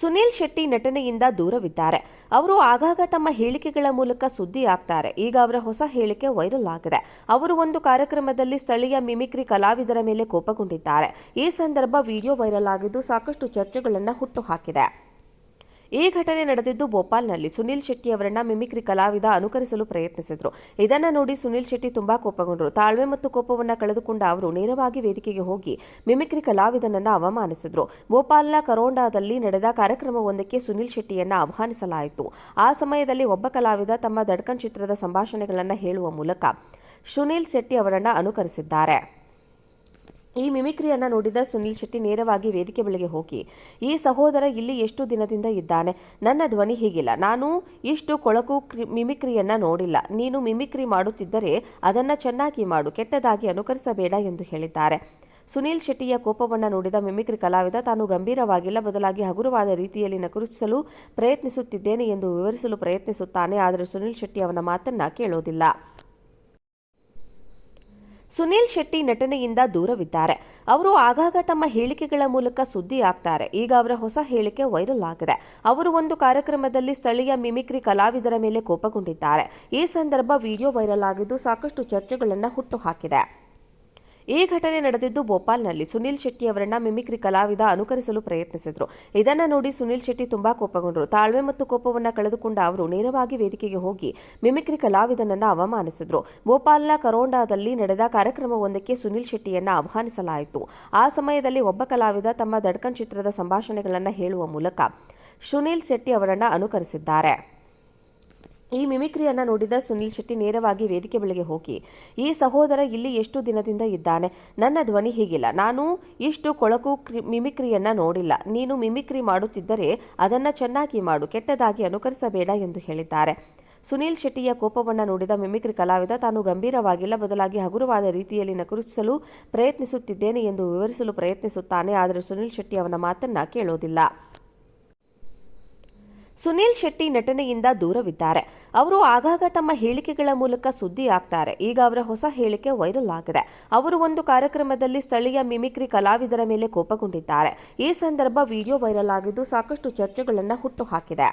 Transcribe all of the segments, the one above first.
ಸುನೀಲ್ ಶೆಟ್ಟಿ ನಟನೆಯಿಂದ ದೂರವಿದ್ದಾರೆ. ಅವರು ಆಗಾಗ ತಮ್ಮ ಹೇಳಿಕೆಗಳ ಮೂಲಕ ಸುದ್ದಿ ಆಗ್ತಾರೆ ಈಗ ಅವರ ಹೊಸ ಹೇಳಿಕೆ ವೈರಲ್ ಆಗಿದೆ. ಅವರು ಒಂದು ಕಾರ್ಯಕ್ರಮದಲ್ಲಿ ಸ್ಥಳೀಯ ಮಿಮಿಕ್ರಿ ಕಲಾವಿದರ ಮೇಲೆ ಕೋಪಗೊಂಡಿದ್ದಾರೆ. ಈ ಸಂದರ್ಭ ವಿಡಿಯೋ ವೈರಲ್ ಆಗಿದ್ದು ಸಾಕಷ್ಟು ಚರ್ಚೆಗಳನ್ನು ಹುಟ್ಟುಹಾಕಿದೆ ಈ ಘಟನೆ ನಡೆದಿದ್ದು ಭೋಪಾಲ್ನಲ್ಲಿ. ಸುನೀಲ್ ಶೆಟ್ಟಿ ಅವರನ್ನ ಮಿಮಿಕ್ರಿ ಕಲಾವಿದ ಅನುಕರಿಸಲು ಪ್ರಯತ್ನಿಸಿದ್ರು. ಇದನ್ನ ನೋಡಿ ಸುನೀಲ್ ಶೆಟ್ಟಿ ತುಂಬಾ ಕೋಪಗೊಂಡರು. ತಾಳ್ಮೆ ಮತ್ತು ಕೋಪವನ್ನ ಕಳೆದುಕೊಂಡ ಅವರು ನೇರವಾಗಿ ವೇದಿಕೆಗೆ ಹೋಗಿ ಮಿಮಿಕ್ರಿ ಕಲಾವಿದನನ್ನ ಅವಮಾನಿಸಿದ್ರು. ಭೋಪಾಲ್ನ ಕರೋಂಡಾದಲ್ಲಿ ನಡೆದ ಕಾರ್ಯಕ್ರಮವೊಂದಕ್ಕೆ ಸುನೀಲ್ ಶೆಟ್ಟಿಯನ್ನ ಆಹ್ವಾನಿಸಲಾಯಿತು. ಆ ಸಮಯದಲ್ಲಿ ಒಬ್ಬ ಕಲಾವಿದ ತಮ್ಮ ದಡ್ಕನ್ ಚಿತ್ರದ ಸಂಭಾಷಣೆಗಳನ್ನು ಹೇಳುವ ಮೂಲಕ ಸುನೀಲ್ ಶೆಟ್ಟಿ ಅವರನ್ನ ಅನುಕರಿಸಿದ್ದಾರೆ. ಈ ಮಿಮಿಕ್ರಿಯನ್ನ ನೋಡಿದ ಸುನಿಲ್ ಶೆಟ್ಟಿ ನೇರವಾಗಿ ವೇದಿಕೆ ಬಳಿಗೆ ಹೋಗಿ, ಈ ಸಹೋದರ ಇಲ್ಲಿ ಎಷ್ಟು ದಿನದಿಂದ ಇದ್ದಾನೆ? ನನ್ನ ಧ್ವನಿ ಹೀಗಿಲ್ಲ. ನಾನು ಇಷ್ಟು ಕೊಳಕು ಕ್ರಿ- ಮಿಮಿಕ್ರಿಯನ್ನ ನೋಡಿಲ್ಲ. ನೀನು ಮಿಮಿಕ್ರಿ ಮಾಡುತ್ತಿದ್ದರೆ ಅದನ್ನ ಚೆನ್ನಾಗಿ ಮಾಡು, ಕೆಟ್ಟದಾಗಿ ಅನುಕರಿಸಬೇಡ ಎಂದು ಹೇಳಿದ್ದಾರೆ. ಸುನೀಲ್ ಶೆಟ್ಟಿಯ ಕೋಪವನ್ನು ನೋಡಿದ ಮಿಮಿಕ್ರಿ ಕಲಾವಿದ, ತಾನು ಗಂಭೀರವಾಗಿಲ್ಲ, ಬದಲಾಗಿ ಹಗುರವಾದ ರೀತಿಯಲ್ಲಿ ನಕರಿಸಲು ಪ್ರಯತ್ನಿಸುತ್ತಿದ್ದೇನೆ ಎಂದು ವಿವರಿಸಲು ಪ್ರಯತ್ನಿಸುತ್ತಾನೆ, ಆದರೆ ಸುನೀಲ್ ಶೆಟ್ಟಿ ಅವನ ಮಾತನ್ನ ಕೇಳೋದಿಲ್ಲ. ಸುನೀಲ್ ಶೆಟ್ಟಿ ನಟನೆಯಿಂದ ದೂರವಿದ್ದಾರೆ. ಅವರು ಆಗಾಗ ತಮ್ಮ ಹೇಳಿಕೆಗಳ ಮೂಲಕ ಸುದ್ದಿ ಆಗ್ತಾರೆ ಈಗ ಅವರ ಹೊಸ ಹೇಳಿಕೆ ವೈರಲ್ ಆಗಿದೆ. ಅವರು ಒಂದು ಕಾರ್ಯಕ್ರಮದಲ್ಲಿ ಸ್ಥಳೀಯ ಮಿಮಿಕ್ರಿ ಕಲಾವಿದರ ಮೇಲೆ ಕೋಪಗೊಂಡಿದ್ದಾರೆ. ಈ ಸಂದರ್ಭ ವಿಡಿಯೋ ವೈರಲ್ ಆಗಿದ್ದು ಸಾಕಷ್ಟು ಚರ್ಚೆಗಳನ್ನು ಹುಟ್ಟುಹಾಕಿದೆ ಈ ಘಟನೆ ನಡೆದಿದ್ದು ಭೋಪಾಲ್ನಲ್ಲಿ. ಸುನೀಲ್ ಶೆಟ್ಟಿ ಅವರನ್ನ ಮಿಮಿಕ್ರಿ ಕಲಾವಿದ ಅನುಕರಿಸಲು ಪ್ರಯತ್ನಿಸಿದ್ರು. ಇದನ್ನ ನೋಡಿ ಸುನೀಲ್ ಶೆಟ್ಟಿ ತುಂಬಾ ಕೋಪಗೊಂಡರು. ತಾಳ್ಮೆ ಮತ್ತು ಕೋಪವನ್ನ ಕಳೆದುಕೊಂಡ ಅವರು ನೇರವಾಗಿ ವೇದಿಕೆಗೆ ಹೋಗಿ ಮಿಮಿಕ್ರಿ ಕಲಾವಿದನನ್ನ ಅವಮಾನಿಸಿದ್ರು. ಭೋಪಾಲ್ನ ಕರೋಂಡಾದಲ್ಲಿ ನಡೆದ ಕಾರ್ಯಕ್ರಮವೊಂದಕ್ಕೆ ಸುನೀಲ್ ಶೆಟ್ಟಿಯನ್ನ ಆಹ್ವಾನಿಸಲಾಯಿತು. ಆ ಸಮಯದಲ್ಲಿ ಒಬ್ಬ ಕಲಾವಿದ ತಮ್ಮ ದಡ್ಕನ್ ಚಿತ್ರದ ಸಂಭಾಷಣೆಗಳನ್ನು ಹೇಳುವ ಮೂಲಕ ಸುನೀಲ್ ಶೆಟ್ಟಿ ಅವರನ್ನ ಅನುಕರಿಸಿದ್ದಾರೆ. ಈ ಮಿಮಿಕ್ರಿಯನ್ನು ನೋಡಿದ ಸುನೀಲ್ ಶೆಟ್ಟಿ ನೇರವಾಗಿ ವೇದಿಕೆ ಬಳಿಗೆ ಹೋಗಿ, ಈ ಸಹೋದರ ಇಲ್ಲಿ ಎಷ್ಟು ದಿನದಿಂದ ಇದ್ದಾನೆ? ನನ್ನ ಧ್ವನಿ ಹೀಗಿಲ್ಲ. ನಾನು ಇಷ್ಟು ಕೊಳಕು ಮಿಮಿಕ್ರಿಯನ್ನು ನೋಡಿಲ್ಲ. ನೀನು ಮಿಮಿಕ್ರಿ ಮಾಡುತ್ತಿದ್ದರೆ ಅದನ್ನ ಚೆನ್ನಾಗಿ ಮಾಡು, ಕೆಟ್ಟದಾಗಿ ಅನುಕರಿಸಬೇಡ ಎಂದು ಹೇಳಿದ್ದಾರೆ. ಸುನೀಲ್ ಶೆಟ್ಟಿಯ ಕೋಪವನ್ನು ನೋಡಿದ ಮಿಮಿಕ್ರಿ ಕಲಾವಿದ ತಾನು ಗಂಭೀರವಾಗಿಲ್ಲ, ಬದಲಾಗಿ ಹಗುರವಾದ ರೀತಿಯಲ್ಲಿ ನಕರಿಸಲು ಪ್ರಯತ್ನಿಸುತ್ತಿದ್ದೇನೆ ಎಂದು ವಿವರಿಸಲು ಪ್ರಯತ್ನಿಸುತ್ತಾನೆ, ಆದರೆ ಸುನೀಲ್ ಶೆಟ್ಟಿ ಅವನ ಮಾತನ್ನ ಕೇಳೋದಿಲ್ಲ. ಸುನೀಲ್ ಶೆಟ್ಟಿ ನಟನೆಯಿಂದ ದೂರವಿದ್ದಾರೆ. ಅವರು ಆಗಾಗ ತಮ್ಮ ಹೇಳಿಕೆಗಳ ಮೂಲಕ ಸುದ್ದಿ ಆಗ್ತಾರೆ ಈಗ ಅವರ ಹೊಸ ಹೇಳಿಕೆ ವೈರಲ್ ಆಗಿದೆ. ಅವರು ಒಂದು ಕಾರ್ಯಕ್ರಮದಲ್ಲಿ ಸ್ಥಳೀಯ ಮಿಮಿಕ್ರಿ ಕಲಾವಿದರ ಮೇಲೆ ಕೋಪಗೊಂಡಿದ್ದಾರೆ. ಈ ಸಂದರ್ಭ ವಿಡಿಯೋ ವೈರಲ್ ಆಗಿದ್ದು ಸಾಕಷ್ಟು ಚರ್ಚೆಗಳನ್ನು ಹುಟ್ಟುಹಾಕಿದೆ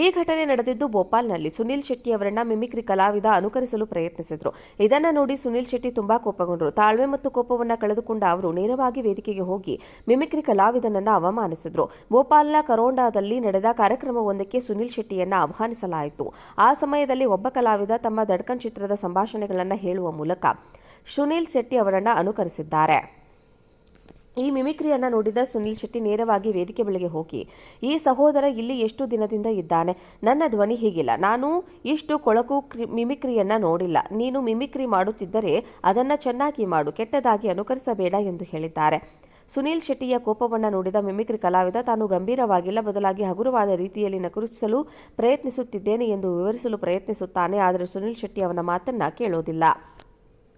ಈ ಘಟನೆ ನಡೆದಿದ್ದು ಭೋಪಾಲ್ನಲ್ಲಿ. ಸುನೀಲ್ ಶೆಟ್ಟಿ ಅವರನ್ನ ಮಿಮಿಕ್ರಿ ಕಲಾವಿದ ಅನುಕರಿಸಲು ಪ್ರಯತ್ನಿಸಿದ್ರು. ಇದನ್ನ ನೋಡಿ ಸುನೀಲ್ ಶೆಟ್ಟಿ ತುಂಬಾ ಕೋಪಗೊಂಡರು. ತಾಳ್ಮೆ ಮತ್ತು ಕೋಪವನ್ನ ಕಳೆದುಕೊಂಡ ಅವರು ನೇರವಾಗಿ ವೇದಿಕೆಗೆ ಹೋಗಿ ಮಿಮಿಕ್ರಿ ಕಲಾವಿದನನ್ನ ಅವಮಾನಿಸಿದ್ರು. ಭೋಪಾಲ್ನ ಕರೋಂಡಾದಲ್ಲಿ ನಡೆದ ಕಾರ್ಯಕ್ರಮವೊಂದಕ್ಕೆ ಸುನೀಲ್ ಶೆಟ್ಟಿಯನ್ನ ಆಹ್ವಾನಿಸಲಾಯಿತು. ಆ ಸಮಯದಲ್ಲಿ ಒಬ್ಬ ಕಲಾವಿದ ತಮ್ಮ ದಡ್ಕನ್ ಚಿತ್ರದ ಸಂಭಾಷಣೆಗಳನ್ನು ಹೇಳುವ ಮೂಲಕ ಸುನೀಲ್ ಶೆಟ್ಟಿ ಅವರನ್ನ ಅನುಕರಿಸಿದ್ದಾರೆ. ಈ ಮಿಮಿಕ್ರಿಯನ್ನು ನೋಡಿದ ಸುನೀಲ್ ಶೆಟ್ಟಿ ನೇರವಾಗಿ ವೇದಿಕೆ ಬಳಿಗೆ ಹೋಗಿ, ಈ ಸಹೋದರ ಇಲ್ಲಿ ಎಷ್ಟು ದಿನದಿಂದ ಇದ್ದಾನೆ? ನನ್ನ ಧ್ವನಿ ಹೀಗಿಲ್ಲ. ನಾನು ಇಷ್ಟು ಕೊಳಕು ಮಿಮಿಕ್ರಿಯನ್ನು ನೋಡಿಲ್ಲ. ನೀನು ಮಿಮಿಕ್ರಿ ಮಾಡುತ್ತಿದ್ದರೆ ಅದನ್ನ ಚೆನ್ನಾಗಿ ಮಾಡು, ಕೆಟ್ಟದಾಗಿ ಅನುಕರಿಸಬೇಡ ಎಂದು ಹೇಳಿದ್ದಾರೆ. ಸುನೀಲ್ ಶೆಟ್ಟಿಯ ಕೋಪವನ್ನು ನೋಡಿದ ಮಿಮಿಕ್ರಿ ಕಲಾವಿದ ತಾನು ಗಂಭೀರವಾಗಿಲ್ಲ, ಬದಲಾಗಿ ಹಗುರವಾದ ರೀತಿಯಲ್ಲಿ ನಕುರಿಸಲು ಪ್ರಯತ್ನಿಸುತ್ತಿದ್ದೇನೆ ಎಂದು ವಿವರಿಸಲು ಪ್ರಯತ್ನಿಸುತ್ತಾನೆ. ಆದರೆ ಸುನೀಲ್ ಶೆಟ್ಟಿ ಅವನ ಮಾತನ್ನ ಕೇಳೋದಿಲ್ಲ.